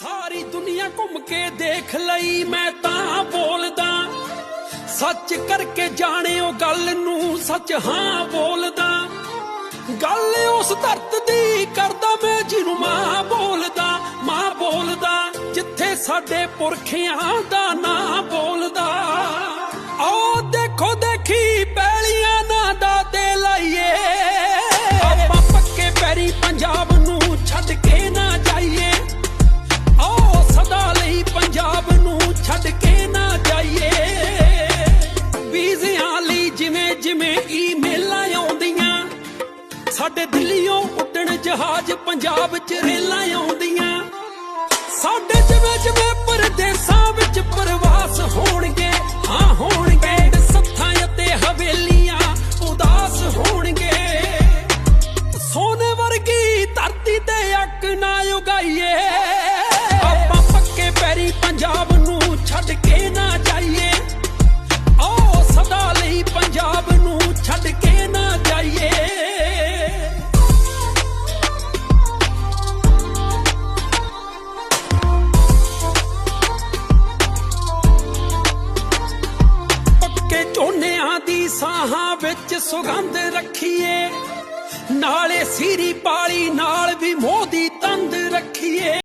ਸਾਰੀ ਦੁਨੀਆ ਘੁੰਮ ਕੇ ਦੇਖ ਲਈ, ਮੈਂ ਤਾਂ ਬੋਲਦਾ। ਸੱਚ ਕਰਕੇ ਜਾਣਿਓ ਗੱਲ ਨੂੰ, ਸੱਚ ਹਾਂ ਬੋਲਦਾ। ਗੱਲ ਉਸ ਧਰਤ ਦੀ ਕਰਦਾ ਮੈਂ, ਜਿਹਨੂੰ ਮਾਂ ਬੋਲਦਾ ਮਾਂ ਬੋਲਦਾ। ਜਿੱਥੇ ਸਾਡੇ ਪੁਰਖਿਆਂ ਦਾ ਨਾਂ ਬੋਲਦਾ। ਆਓ ਦੇਖੋ ਸਾਡੇ ਦਿੱਲੀੋਂ ਉੱਡਣ ਜਹਾਜ਼ ਪੰਜਾਬ ਚ ਰੇਲਾਂ ਆਉਂਦੀਆਂ। ਸਾਡੇ ਜਿਵੇਂ ਜਿਵੇਂ ਪਰਦੇਸਾਂ ਵਿੱਚ ਪ੍ਰਵਾਸ ਹੋਣਗੇ, ਹਾਂ ਹੋਣਗੇ। ਸੱਥਾਂ ਅਤੇ ਹਵੇਲੀਆਂ ਉਦਾਸ ਹੋਣਗੇ। ਸੋਨੇ ਵਰਗੀ ਧਰਤੀ ਤੇ ਅੱਕ ਨਾ ਉਗਾਈਏ। ਝੋਨਿਆਂ ਸਾਹਾਂ ਵਿੱਚ ਸੁਗੰਧ ਰੱਖੀਏ ਨਾਲੇ ਸੀਰੀ ਪਾਲੀ ਨਾਲ ਵੀ ਮੋਹ